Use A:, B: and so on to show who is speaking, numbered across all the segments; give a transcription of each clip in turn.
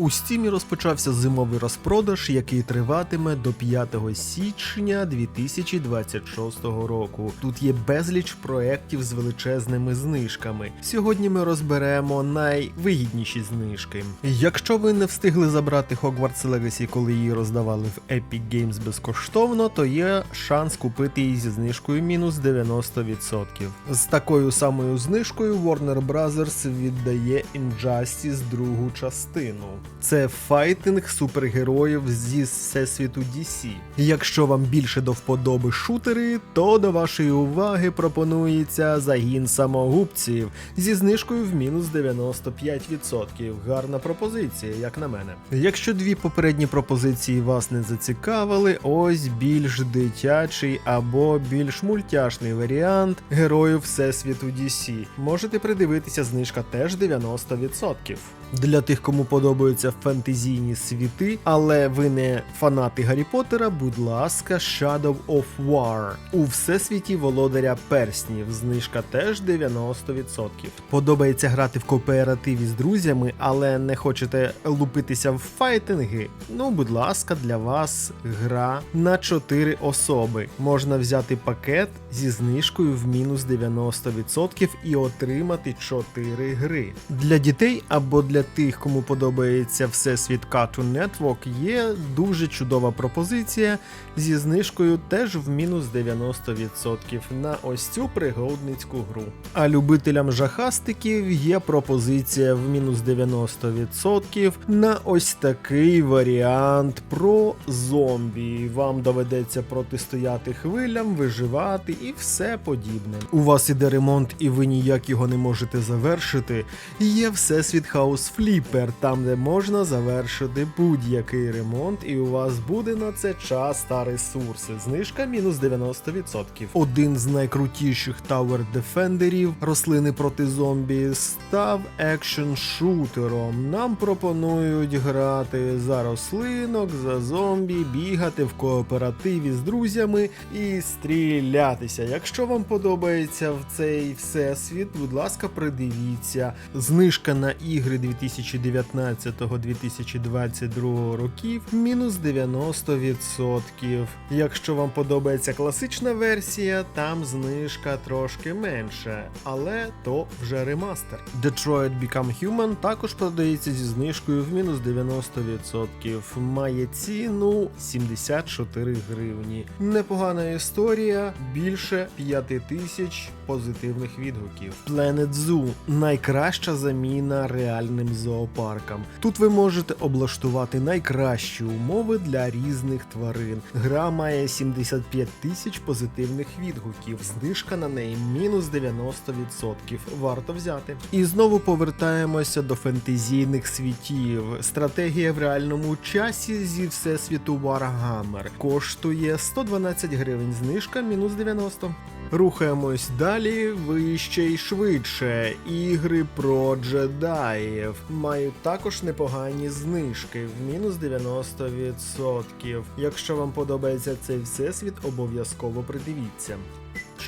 A: У стімі розпочався зимовий розпродаж, який триватиме до 5 січня 2026 року. Тут є безліч проєктів з величезними знижками. Сьогодні ми розберемо найвигідніші знижки. Якщо ви не встигли забрати Hogwarts Legacy, коли її роздавали в Epic Games безкоштовно, то є шанс купити її зі знижкою мінус 90%. З такою самою знижкою Warner Bros. віддає Injustice другу частину. Це файтинг супергероїв зі всесвіту DC. Якщо вам більше до вподоби шутери, то до вашої уваги пропонується загін самогубців зі знижкою в мінус 95%. Гарна пропозиція, як на мене. Якщо дві попередні пропозиції вас не зацікавили, ось більш дитячий або більш мультяшний варіант героїв всесвіту DC. Можете придивитися, знижка теж 90%. Для тих, кому подобаються фентезійні світи, але ви не фанати Гаррі Поттера, будь ласка, Shadow of War. У всесвіті володаря перснів. Знижка теж 90%. Подобається грати в кооперативі з друзями, але не хочете лупитися в файтинги. Ну, будь ласка, для вас гра на 4 особи. Можна взяти пакет зі знижкою в мінус 90% і отримати 4 гри. Для дітей або для тих, кому подобається всесвіт Cartoon Network, є дуже чудова пропозиція зі знижкою теж в мінус 90% на ось цю пригодницьку гру. А любителям жахастиків є пропозиція в мінус 90% на ось такий варіант про зомбі. Вам доведеться протистояти хвилям, виживати і все подібне. У вас іде ремонт, і ви ніяк його не можете завершити. Є всесвіт Хаус Фліпер, там де можна завершити будь-який ремонт, і у вас буде на це час та ресурси. Знижка мінус 90%. Один з найкрутіших Tower Defenderів, рослини проти зомбі, став екшн шутером. Нам пропонують грати за рослинок, за зомбі, бігати в кооперативі з друзями і стрілятися. Якщо вам подобається в цей всесвіт, будь ласка, придивіться. Знижка на ігри 2019-2022 років мінус 90%. Якщо вам подобається класична версія, там знижка трошки менша, але то вже ремастер. Detroit Become Human також продається зі знижкою в мінус 90%. Має ціну 74 гривні. Непогана історія, більше 5 тисяч позитивних відгуків. Planet Zoo найкраща заміна реальним зоопаркам. Тут ви можете облаштувати найкращі умови для різних тварин. Гра має 75 тисяч позитивних відгуків. Знижка на неї мінус 90%. Варто взяти. І знову повертаємося до фентезійних світів. Стратегія в реальному часі зі всесвіту Warhammer коштує 112 гривень. Знижка мінус 90. Рухаємось далі вище й швидше. Ігри про джедаїв мають також непогані знижки в мінус 90%. Якщо вам подобається цей всесвіт, обов'язково придивіться.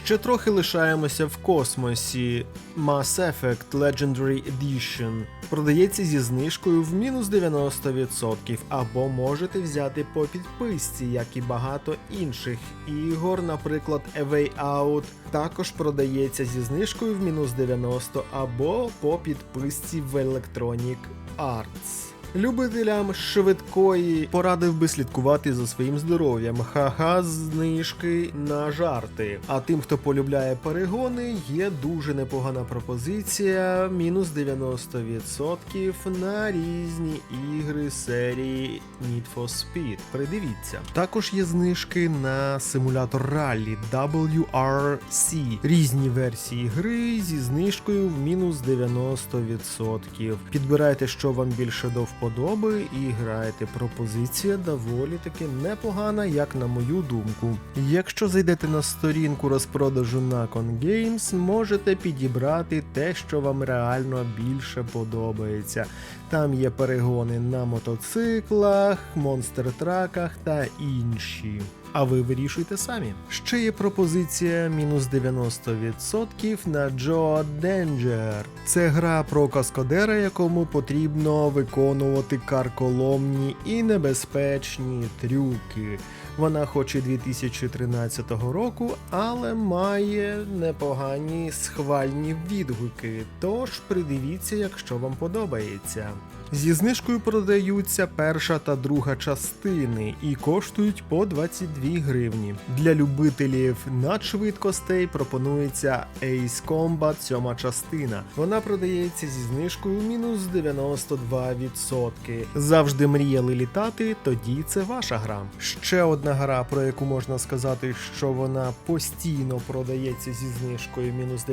A: Ще трохи лишаємося в космосі. Mass Effect Legendary Edition продається зі знижкою в мінус 90%, або можете взяти по підписці, як і багато інших ігор, наприклад, A Way Out також продається зі знижкою в мінус 90 або по підписці в Electronic Arts. Любителям швидкої порадив би слідкувати за своїм здоров'ям. Ха-ха, знижки на жарти. А тим, хто полюбляє перегони, є дуже непогана пропозиція. Мінус 90% на різні ігри серії Need for Speed. Придивіться. Також є знижки на симулятор раллі WRC. Різні версії гри зі знижкою в мінус 90%. Підбирайте, що вам більше до вподоби, і граєте. Пропозиція доволі таки непогана, як на мою думку. Якщо зайдете на сторінку розпродажу на Games, можете підібрати те, що вам реально більше подобається. Там є перегони на мотоциклах, монстр-траках та інші. А ви вирішуйте самі. Ще є пропозиція мінус 90% на Joe Danger. Це гра про каскадера, якому потрібно виконувати карколомні і небезпечні трюки. Вона хоч і 2013 року, але має непогані схвальні відгуки. Тож придивіться, якщо вам подобається. Зі знижкою продаються перша та друга частини і коштують по 22 гривні. Для любителів надшвидкостей пропонується Ace Combat 7 частина. Вона продається зі знижкою мінус 92%. Завжди мріяли літати, тоді це ваша гра. Ще одна гра, про яку можна сказати, що вона постійно продається зі знижкою мінус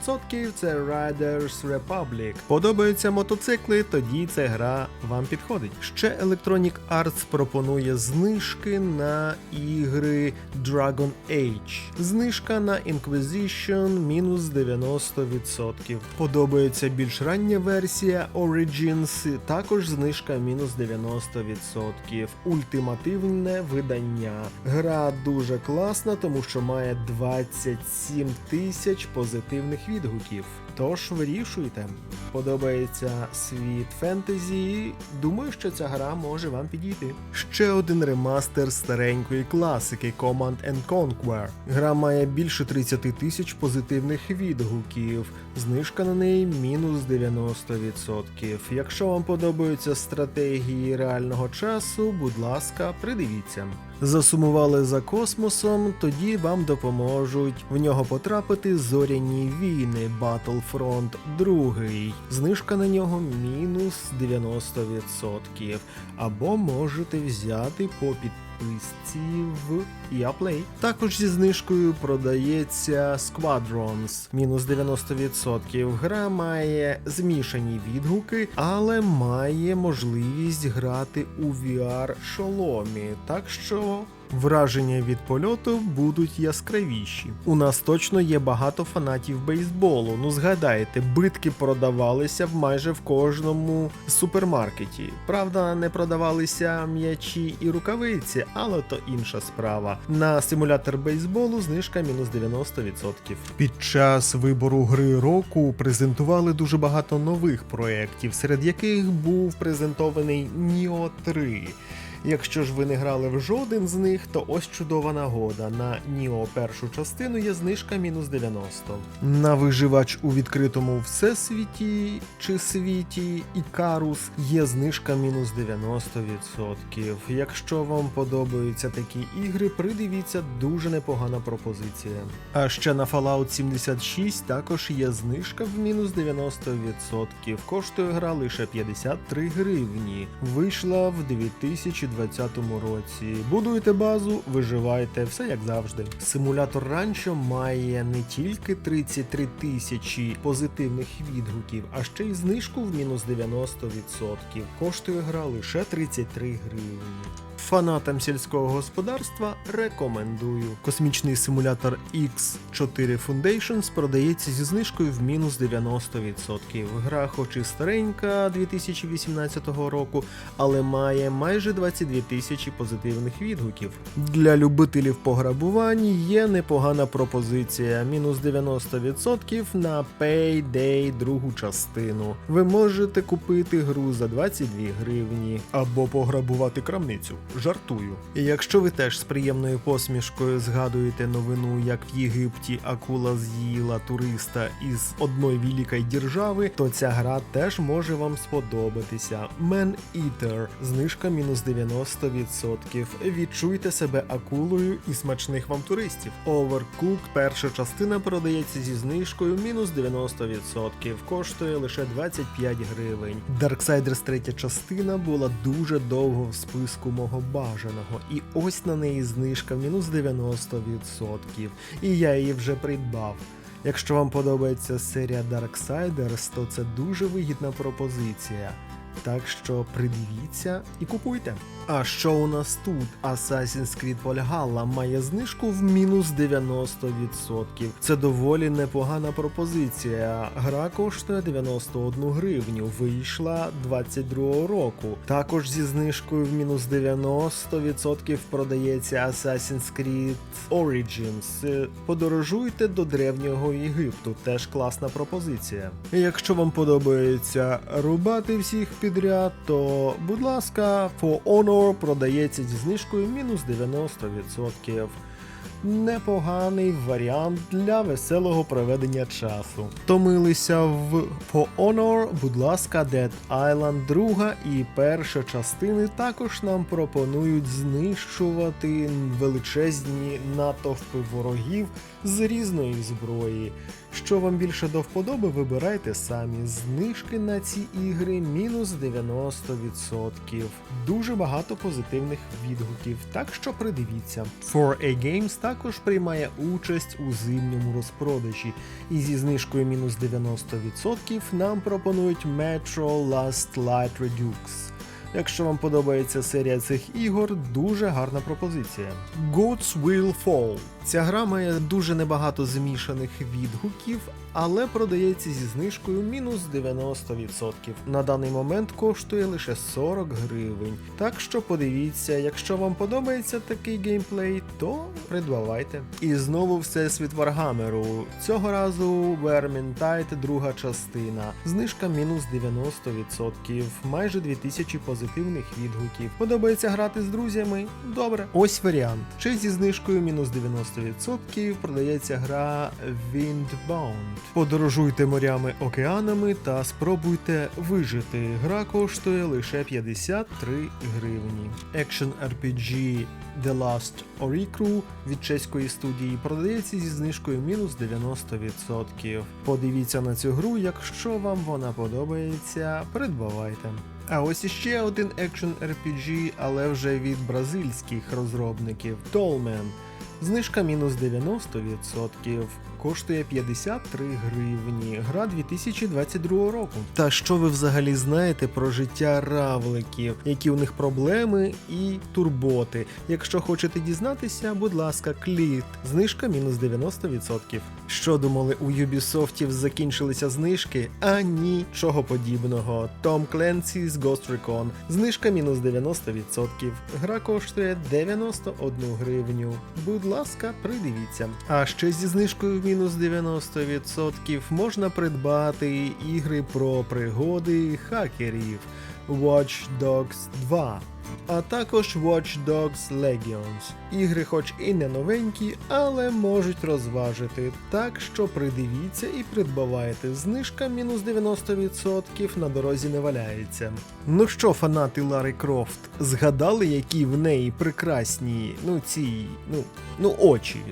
A: 90%, це Riders Republic. Подобаються мотоцикли, тоді ця гра вам підходить. Ще Electronic Arts пропонує знижки на ігри Dragon Age. Знижка на Inquisition мінус 90%. Подобається більш рання версія Origins, також знижка мінус 90%. Ультимативне видання. Гра дуже класна, тому що має 27 тисяч позитивних відгуків. Тож вирішуйте. Подобається світ фентезі. Думаю, що ця гра може вам підійти. Ще один ремастер старенької класики Command and Conquer. Гра має більше 30 тисяч позитивних відгуків. Знижка на неї мінус 90%. Якщо вам подобаються стратегії реального часу, будь ласка, придивіться. Засумували за космосом, тоді вам допоможуть в нього потрапити зоряні війни Battlefront 2. Знижка на нього мінус 90%. Або можете взяти по підписці в EA Також зі знижкою продається Squadrons мінус 90%. Гра має змішані відгуки, але має можливість грати у VR шоломі. Так що. Враження від польоту будуть яскравіші. У нас точно є багато фанатів бейсболу. Ну згадайте, битки продавалися в майже в кожному супермаркеті. Правда, не продавалися м'ячі і рукавиці, але то інша справа. На симулятор бейсболу знижка мінус 90%. Під час вибору гри року презентували дуже багато нових проєктів, серед яких був презентований Nio 3. Якщо ж ви не грали в жоден з них, то ось чудова нагода. На Ніо першу частину є знижка мінус 90. На виживач у відкритому всесвіті чи світі Ікарус є знижка мінус 90%. Якщо вам подобаються такі ігри, придивіться дуже непогана пропозиція. А ще на Fallout 76 також є знижка в мінус 90%. Коштує гра лише 53 гривні. Вийшла в 2020 році. Будуєте базу, виживайте, все як завжди. Симулятор ранчо має не тільки 33 тисячі позитивних відгуків, а ще й знижку в мінус 90%. Коштує гра лише 33 гривні. Фанатам сільського господарства рекомендую. Космічний симулятор X4 Foundations продається зі знижкою в мінус 90%. Гра хоч і старенька 2018 року, але має майже 22 тисячі позитивних відгуків. Для любителів пограбувань є непогана пропозиція мінус 90% на Payday другу частину. Ви можете купити гру за 22 гривні або пограбувати крамницю. Жартую. І якщо ви теж з приємною посмішкою згадуєте новину, як в Єгипті акула з'їла туриста із одної великої держави, то ця гра теж може вам сподобатися. Man Eater, знижка мінус 90%. Відчуйте себе акулою і смачних вам туристів. Overcooked перша частина продається зі знижкою мінус 90%, коштує лише 25 гривень. Darksiders третя частина була дуже довго в списку мого бажаного, і ось на неї знижка мінус 90%. І я її вже придбав. Якщо вам подобається серія Darksiders, то це дуже вигідна пропозиція. Так що придивіться і купуйте. А що у нас тут? Assassin's Creed Valhalla має знижку в мінус 90%. Це доволі непогана пропозиція. Гра коштує 91 гривню, вийшла 22 року. Також зі знижкою в мінус 90% продається Assassin's Creed Origins. Подорожуйте до древнього Єгипту, теж класна пропозиція. Якщо вам подобається рубати всіх підряд, то будь ласка, For Honor продається зі знижкою мінус 90%. Непоганий варіант для веселого проведення часу. Томилися в For Honor, будь ласка, Dead Island 2 і перша частини також нам пропонують знищувати величезні натовпи ворогів з різної зброї. Що вам більше до вподоби, вибирайте самі. Знижки на ці ігри мінус 90%. Дуже багато позитивних відгуків, так що придивіться. 4A Games також приймає участь у зимньому розпродажі, і зі знижкою мінус 90% нам пропонують Metro Last Light Redux. Якщо вам подобається серія цих ігор, дуже гарна пропозиція. Gods Will Fall. Ця гра має дуже небагато змішаних відгуків, але продається зі знижкою мінус 90%. На даний момент коштує лише 40 гривень. Так що подивіться, якщо вам подобається такий геймплей, то придбавайте. І знову всесвіт Варгамеру. Цього разу Vermintide друга частина. Знижка мінус 90%, майже 2000 позитивних відгуків. Подобається грати з друзями? Добре. Ось варіант. Чи зі знижкою мінус 90% продається гра Windbound. Подорожуйте морями океанами та спробуйте вижити. Гра коштує лише 53 гривні. Action RPG The Last Oricru від чеської студії продається зі знижкою мінус 90%. Подивіться на цю гру, якщо вам вона подобається, придбавайте. А ось іще один екшен RPG, але вже від бразильських розробників Tollman. Знижка мінус 90%. Коштує 53 гривні. Гра 2022 року. Та що ви взагалі знаєте про життя равликів, які у них проблеми і турботи? Якщо хочете дізнатися, будь ласка, кліт. Знижка мінус 90%. Що думали, у Ubisoft закінчилися знижки? А нічого подібного. Tom Clancy's Ghost Recon. Знижка мінус 90%. Гра коштує 91 гривню. Будь ласка, придивіться. А ще зі знижкою мінус 90% можна придбати ігри про пригоди хакерів Watch Dogs 2. А також Watch Dogs Legions. Ігри, хоч і не новенькі, але можуть розважити. Так що придивіться і придбавайте. Знижка мінус 90% на дорозі не валяється. Ну що, фанати Лари Крофт, згадали, які в неї прекрасні, ну ці, ну, ну очі.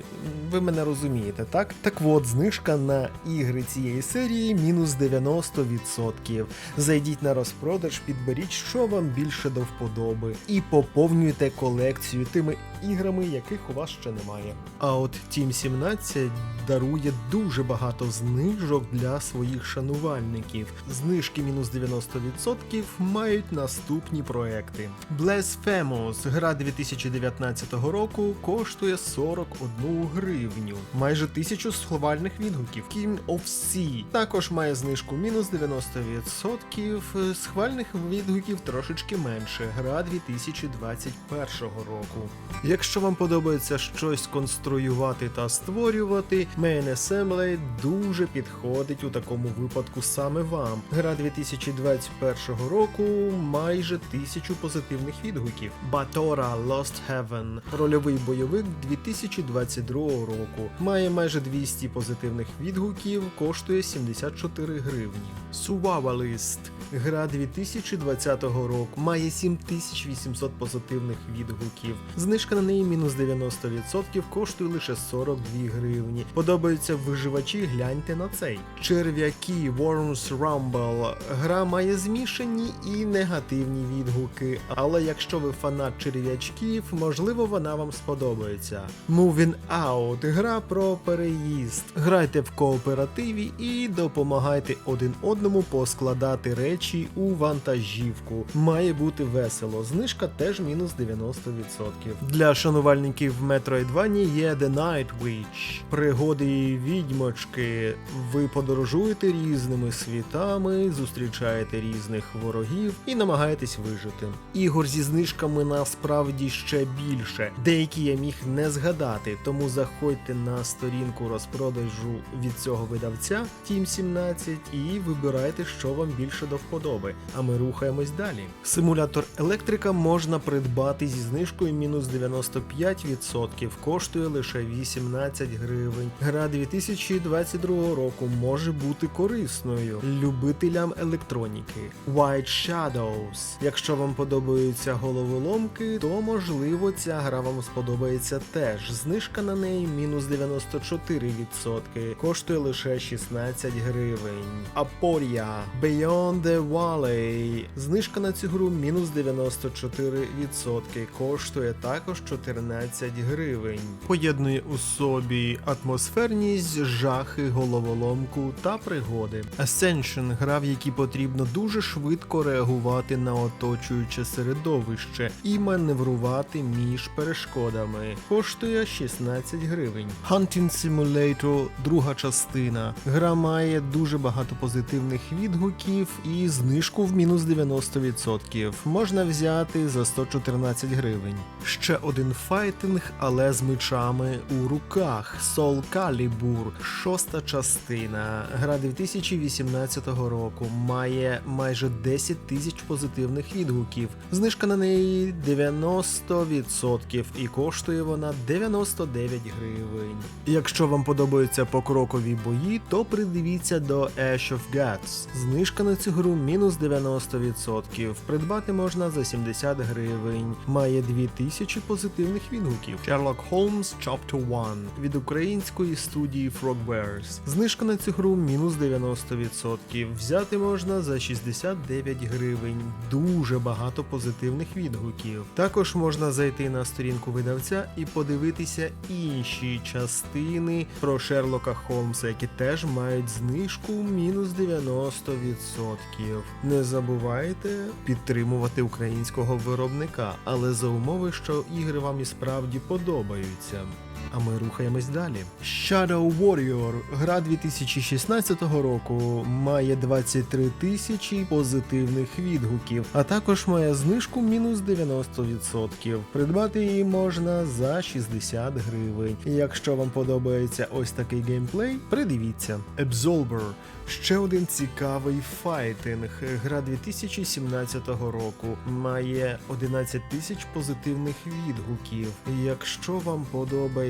A: Ви мене розумієте, так? Так от, знижка на ігри цієї серії мінус 90%. Зайдіть на розпродаж, підберіть, що вам більше до вподоби, і поповнюйте колекцію тими іграми, яких у вас ще немає. А от Team 17 дарує дуже багато знижок для своїх шанувальників. Знижки мінус 90% мають наступні проекти. Blasphemous, гра 2019 року, коштує 41 гривню, майже тисячу сховальних відгуків. King of Sea також має знижку мінус 90%, схвальних відгуків трошечки менше. Гра 2021 року. Якщо вам подобається щось конструювати та створювати, Main Assembly дуже підходить у такому випадку саме вам. Гра 2021 року майже тисячу позитивних відгуків. Batora Lost Heaven рольовий бойовик 2022 року. Має майже 200 позитивних відгуків, коштує 74 гривні. Survivalist Гра 2020 року має 7000 1800 позитивних відгуків. Знижка на неї мінус 90% коштує лише 42 гривні. Подобаються виживачі, гляньте на цей. Черв'яки Worms Rumble. Гра має змішані і негативні відгуки, але якщо ви фанат черв'ячків, можливо вона вам сподобається. Moving Out гра про переїзд. Грайте в кооперативі і допомагайте один одному поскладати речі у вантажівку. Має бути весело. Знижка теж мінус 90%. Для шанувальників Metroidvania є The Night Witch. Пригоди відьмочки. Ви подорожуєте різними світами, зустрічаєте різних ворогів і намагаєтесь вижити. Ігор зі знижками насправді ще більше. Деякі я міг не згадати, тому заходьте на сторінку розпродажу від цього видавця Team 17 і вибирайте, що вам більше до вподоби. А ми рухаємось далі. Симулятор електрика можна придбати зі знижкою мінус 95%, коштує лише 18 гривень. Гра 2022 року може бути корисною любителям електроніки. White Shadows. Якщо вам подобаються головоломки, то можливо ця гра вам сподобається теж. Знижка на неї мінус 94%, коштує лише 16 гривень. Апорія Beyond the Valley. Знижка на цю гру мінус 94%, коштує також 14 гривень. Поєднує у собі атмосферність, жахи, головоломку та пригоди. Ascension гра, в якій потрібно дуже швидко реагувати на оточуюче середовище і маневрувати між перешкодами. Коштує 16 гривень. Hunting Simulator, друга частина. Гра має дуже багато позитивних відгуків і знижку в мінус 90%. Можна взяти за 114 гривень. Ще один файтинг, але з мечами у руках. Soul Calibur, шоста частина. Гра 2018 року має майже 10 тисяч позитивних відгуків. Знижка на неї 90% і коштує вона 99 гривень. Якщо вам подобаються покрокові бої, то придивіться до Ash of Gods. Знижка на цю гру мінус 90%. Придбати можна за 70 гривень. Має 2000 позитивних відгуків. Sherlock Holmes Chapter 1 від української студії Frogwares. Знижка на цю гру мінус 90%. Взяти можна за 69 гривень. Дуже багато позитивних відгуків. Також можна зайти на сторінку видавця і подивитися інші частини про Шерлока Холмса, які теж мають знижку мінус 90%. Не забувайте підтримувати українського виробника, але за умови, що ігри вам і справді подобаються. А ми рухаємось далі. Shadow Warrior, гра 2016 року, має 23 тисячі позитивних відгуків, а також має знижку мінус 90%. Придбати її можна за 60 гривень. Якщо вам подобається ось такий геймплей, придивіться. Absolver Ще один цікавий файтинг. Гра 2017 року має 11 тисяч позитивних відгуків. Якщо вам подобається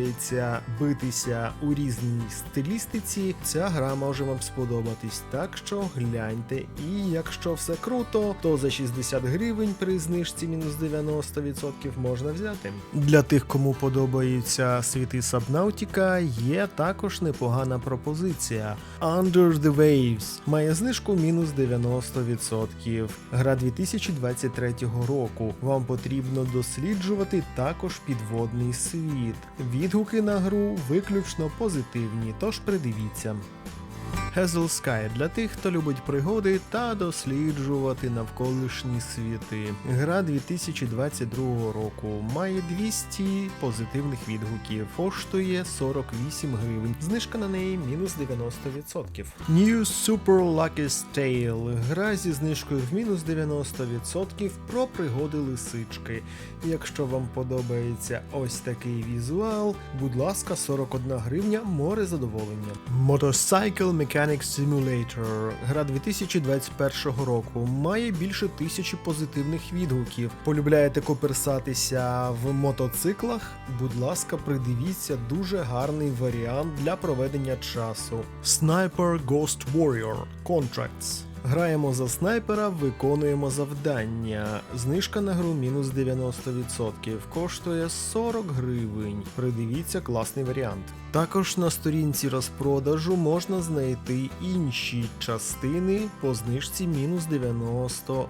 A: битися у різній стилістиці, ця гра може вам сподобатись. Так що гляньте. І якщо все круто, то за 60 гривень при знижці мінус 90% можна взяти. Для тих, кому подобаються світи Сабнаутіка, є також непогана пропозиція. Under the Waves має знижку мінус 90%. Гра 2023 року. Вам потрібно досліджувати також підводний світ. Відгуки на гру виключно позитивні, тож придивіться. Hazel Sky для тих, хто любить пригоди та досліджувати навколишні світи. Гра 2022 року має 200 позитивних відгуків, коштує 48 гривень. Знижка на неї мінус 90%. New Super Lucky's Tale. Гра зі знижкою в мінус 90% про пригоди лисички. Якщо вам подобається ось такий візуал, будь ласка, 41 гривня, море задоволення. Motorcycle Mechanic Simulator. Гра 2021 року має більше тисячі позитивних відгуків. Полюбляєте коперсатися в мотоциклах? Будь ласка, придивіться дуже гарний варіант для проведення часу. Sniper Ghost Warrior Contracts. Граємо за снайпера, виконуємо завдання. Знижка на гру мінус 90%. Коштує 40 гривень. Придивіться класний варіант. Також на сторінці розпродажу можна знайти інші частини по знижці мінус 90%.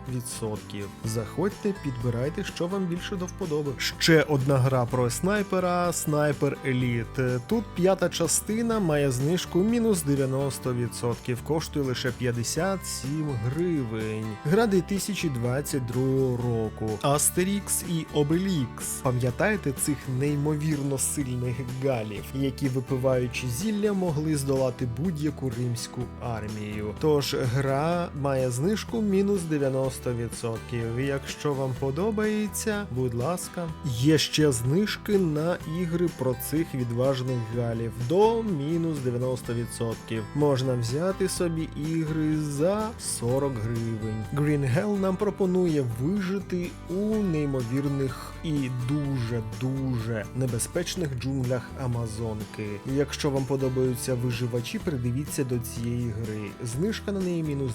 A: Заходьте, підбирайте, що вам більше до вподоби. Ще одна гра про снайпера Снайпер Еліт. Тут п'ята частина має знижку мінус 90%, коштує лише 57 гривень. Гра 2022 року. Астерікс і Обелікс. Пам'ятаєте цих неймовірно сильних галів, які випиваючи зілля могли здолати будь-яку римську армію. Тож гра має знижку мінус 90%. Якщо вам подобається, будь ласка, є ще знижки на ігри про цих відважних галів до мінус 90%. Можна взяти собі ігри за 40 гривень. Green Hell нам пропонує вижити у неймовірних і дуже дуже небезпечних джунглях Амазонки. Якщо вам подобаються виживачі, придивіться до цієї гри. Знижка на неї мінус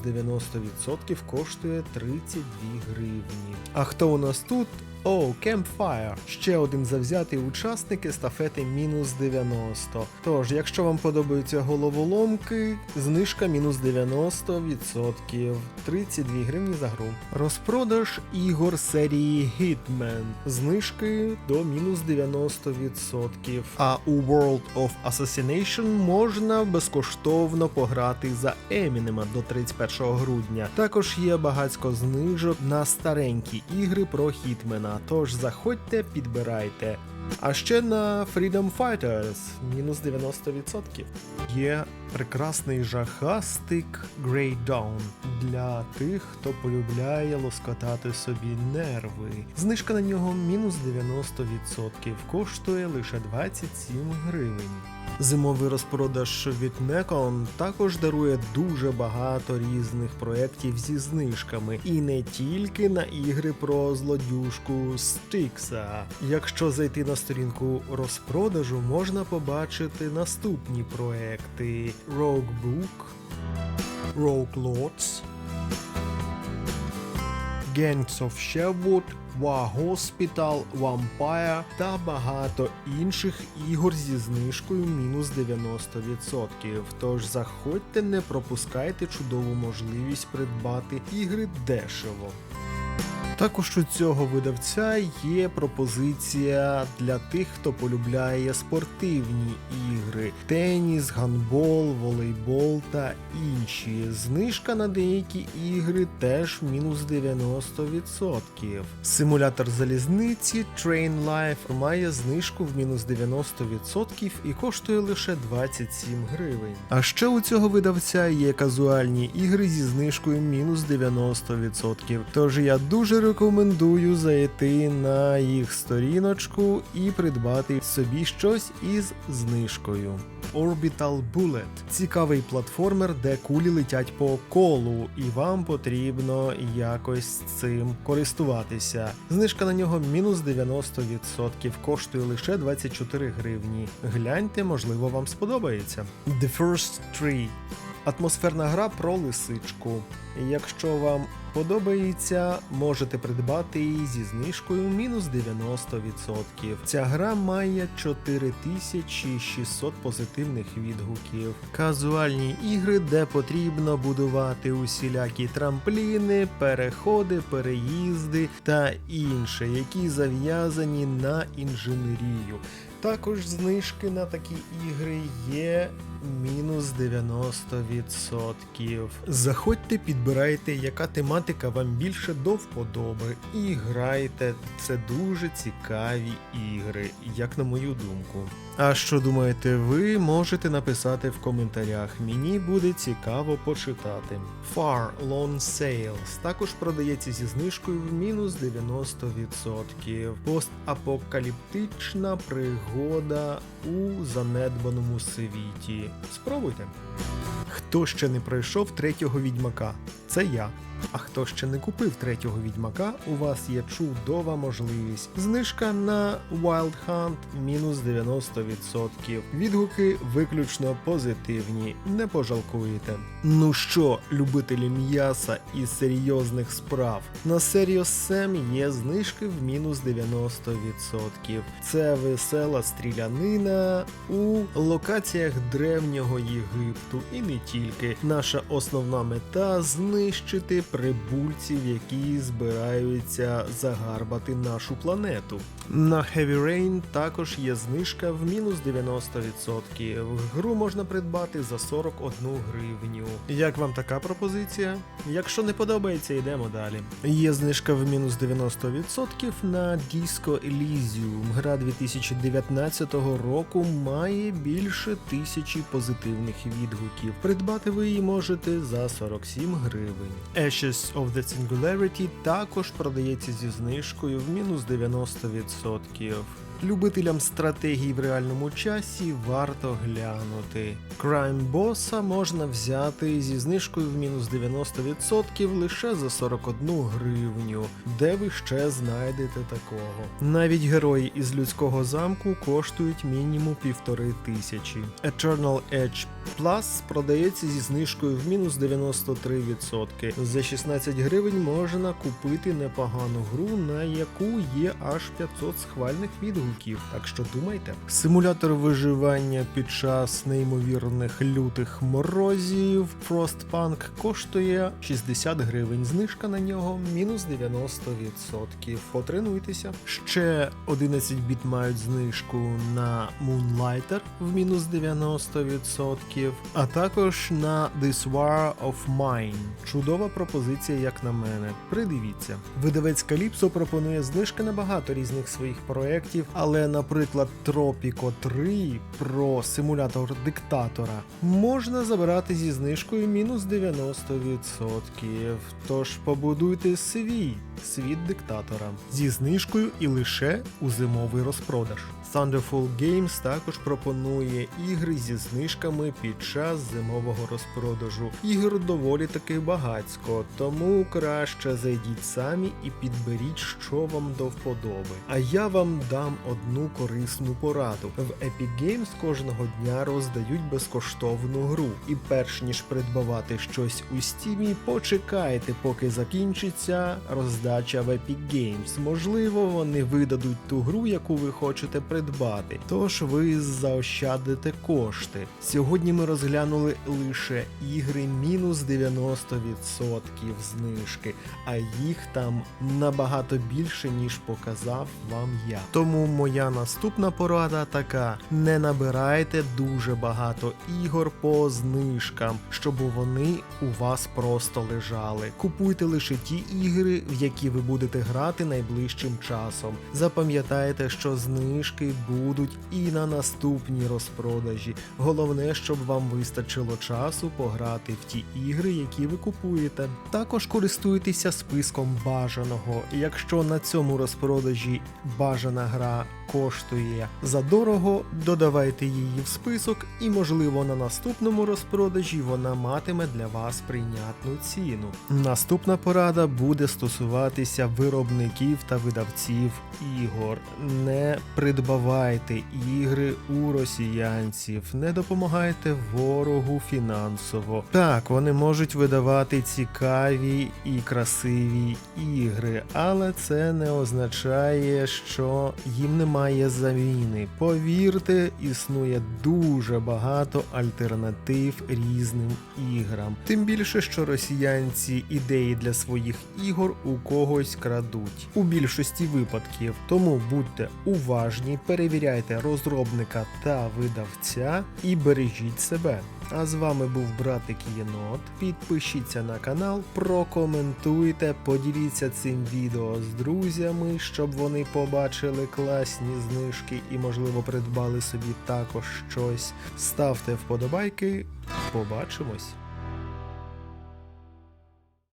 A: 90% коштує 32 гривні. А хто у нас тут? О, Campfire. Ще один завзятий учасник естафети мінус 90. Тож, якщо вам подобаються головоломки, знижка мінус 90%, 32 гривні за гру. Розпродаж ігор серії Hitman. Знижки до мінус 90%. А у World of Assassination можна безкоштовно пограти за Емінема до 31 грудня. Також є багатько знижок на старенькі ігри про Хітмена. Тож заходьте, підбирайте. А ще на Freedom Fighters мінус 90%. Є прекрасний жахастик Grey Dawn для тих, хто полюбляє лоскотати собі нерви. Знижка на нього мінус 90%, коштує лише 27 гривень. Зимовий розпродаж від Necon також дарує дуже багато різних проєктів зі знижками, і не тільки на ігри про злодюшку Стикса. Якщо зайти на сторінку розпродажу, можна побачити наступні проекти: Rogue Book, Rogue Lords, Gangs of Sherwood, War Hospital, Vampire та багато інших ігор зі знижкою мінус 90%. Тож заходьте, не пропускайте чудову можливість придбати ігри дешево. Також у цього видавця є пропозиція для тих, хто полюбляє спортивні ігри: теніс, гандбол, волейбол та інші. Знижка на деякі ігри теж мінус 90%. Симулятор залізниці Train Life має знижку в мінус 90% і коштує лише 27 гривень. А ще у цього видавця є казуальні ігри зі знижкою мінус 90%. Тож я дуже рекомендую зайти на їх сторіночку і придбати собі щось із знижкою. Orbital Bullet цікавий платформер, де кулі летять по колу, і вам потрібно якось цим користуватися. Знижка на нього мінус 90%, коштує лише 24 гривні. Гляньте, можливо, вам сподобається. The First Tree Атмосферна гра про лисичку. Якщо вам подобається, можете придбати її зі знижкою мінус 90%. Ця гра має 4600 позитивних відгуків. Казуальні ігри, де потрібно будувати усілякі трампліни, переходи, переїзди та інше, які зав'язані на інженерію. Також знижки на такі ігри є мінус 90%. Заходьте, підбирайте, яка тематика вам більше до вподоби, і грайте. Це дуже цікаві ігри, як на мою думку. А що думаєте ви, можете написати в коментарях. Мені буде цікаво почитати. Far Lone Sales також продається зі знижкою в мінус 90%. Постапокаліптична пригода у занедбаному світі. Спробуйте. Хто ще не пройшов третього відьмака? Це я. А хто ще не купив третього відьмака, у вас є чудова можливість. Знижка на Wild Hunt мінус 90%. Відгуки виключно позитивні, не пожалкуєте. Ну що, любителі м'яса і серйозних справ, на Serious Sam є знижки в мінус 90%. Це весела стрілянина у локаціях древнього Єгипту і не тільки. Наша основна мета знищити прибульців, які збираються загарбати нашу планету. На Heavy Rain також є знижка в мінус 90%. Гру можна придбати за 41 гривню. Як вам така пропозиція? Якщо не подобається, йдемо далі. Є знижка в мінус 90% на Disco Elysium. Гра 2019 року має більше тисячі позитивних відгуків. Придбати ви її можете за 47 гривень. Ashes of the Singularity також продається зі знижкою в мінус 90%. Любителям стратегій в реальному часі варто глянути. Crime Bossa можна взяти зі знижкою в мінус 90% лише за 41 гривню, де ви ще знайдете такого. Навіть герої із людського замку коштують мінімум півтори тисячі. Eternal Edge Plus продається зі знижкою в мінус 93%. За 16 гривень можна купити непогану гру, на яку є аж 500 схвальних відгуків. Так що думайте. Симулятор виживання під час неймовірних лютих морозів Frostpunk коштує 60 гривень. Знижка на нього мінус 90%. Потренуйтеся. Ще 11 біт мають знижку на Moonlighter в мінус 90%, а також на This War of Mine. Чудова пропозиція, як на мене. Придивіться. Видавець Calypso пропонує знижки на багато різних своїх проєктів, але, наприклад, Tropico 3 про симулятор диктатора можна забирати зі знижкою мінус 90%. Тож побудуйте свій світ диктатора зі знижкою і лише у зимовий розпродаж. Thunderful Games також пропонує ігри зі знижками під час зимового розпродажу. Ігор доволі таки багацько, тому краще зайдіть самі і підберіть, що вам до вподоби. А я вам дам одну корисну пораду. В Epic Games кожного дня роздають безкоштовну гру. І перш ніж придбавати щось у стімі, почекайте, поки закінчиться роздача в Epic Games. Можливо, вони видадуть ту гру, яку ви хочете придбати. Тож ви заощадите кошти. Сьогодні ми розглянули лише ігри мінус 90% знижки, а їх там набагато більше, ніж показав вам я. Тому моя наступна порада така: не набирайте дуже багато ігор по знижкам, щоб вони у вас просто лежали. Купуйте лише ті ігри, в які ви будете грати найближчим часом. Запам'ятайте, що знижки будуть і на наступній розпродажі. Головне, щоб вам вистачило часу пограти в ті ігри, які ви купуєте. Також користуйтеся списком бажаного. Якщо на цьому розпродажі бажана гра коштує задорого, додавайте її в список, і, можливо, на наступному розпродажі вона матиме для вас прийнятну ціну. Наступна порада буде стосуватися виробників та видавців ігор. Не придбавайте ігри у росіянців, не допомагайте ворогу фінансово. Так, вони можуть видавати цікаві і красиві ігри, але це не означає, що їм немає заміни. Повірте, існує дуже багато альтернатив різним іграм. Тим більше, що росіянці ідеї для своїх ігор у когось крадуть у більшості випадків. Тому будьте уважні, перевіряйте розробника та видавця і бережіть себе. А з вами був братик Єнот. Підпишіться на канал, прокоментуйте, поділіться цим відео з друзями, щоб вони побачили класні знижки і, можливо, придбали собі також щось. Ставте вподобайки. Побачимось!